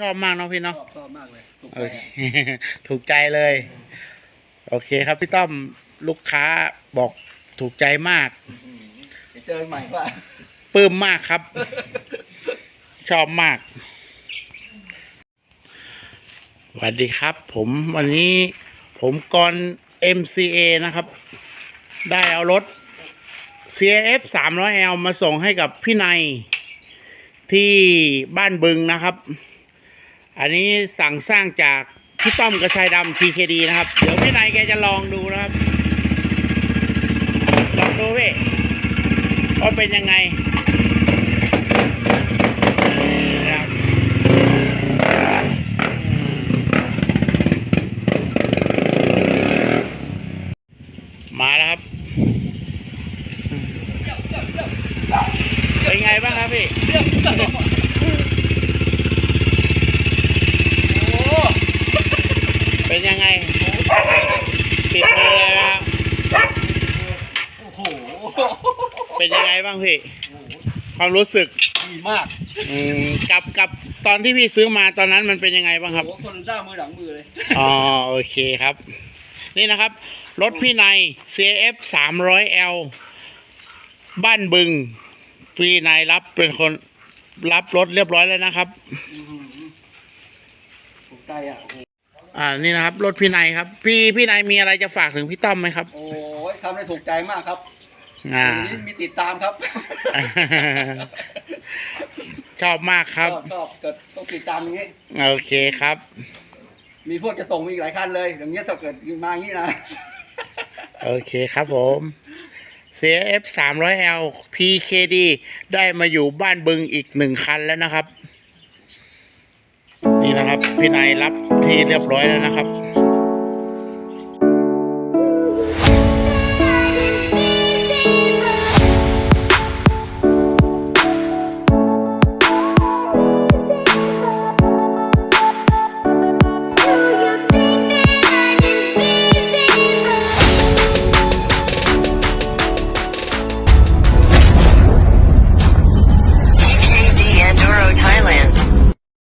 ชอบมากเนาะพี่ชเนาะอบชอบมากเลยถูกโอใจเค ถูกใจเลย โอเคครับพี่ต้อมลูกค้าบอกถูกใจมากอืมเดี๋ยวเจอใหม่ว่า ปลื้มมากครับ ชอบมากสวัสดีครับ ผมวันนี้ผมกร MCA นะครับ ได้เอารถ CF 300L มาส่งให้กับพี่นายที่บ้านบึงนะครับ อันนี้สั่งสร้างจากพี่ต้อมกระชายดำ TKD นะครับ เดี๋ยวพี่นายแกจะลองดูนะครับ ลองดูพี่ว่าเป็นยังไงมาแล้วครับ เป็นไงบ้างครับพี่ โอ้ เป็นยังไง ปิดมือเลยนะครับ โอ้โห เป็นยังไงบ้างพี่ความรู้สึกดีมากอืมกับกับตอนที่พี่ซื้อมาตอนนั้นมันเป็นยังไงบ้างครับโอ้โหคนด้ามือหลังมือเลย อ๋อโอเคครับ นี่นะครับ รถพี่ใน CF 300L บ้านบึง พี่นายรับเป็นคนรับรถเรียบร้อยแล้วนะครับ อื้อหือถูกใจอะโอ้โหอ่านี่นะครับ รถพี่นายครับ พี่พี่นายมีอะไรจะฝากถึงพี่ต้อมไหมครับ โอ้ยทำได้ถูกใจมากครับ อ่าวันนี้มีติดตามครับชอบมากครับชอบชอบเกิดต้องติดตามอย่างนี้ โอเคครับ มีพวกจะส่งมาอีกหลายคันเลย อย่างเงี้ยถ้าเกิดมาอย่างนี้นะ โอเคครับผม CF 300L TKD ได้มาอยู่บ้านบึงอีกหนึ่งคันแล้วนะครับ นี่นะครับ พี่นายรับที่เรียบร้อยแล้วนะครับ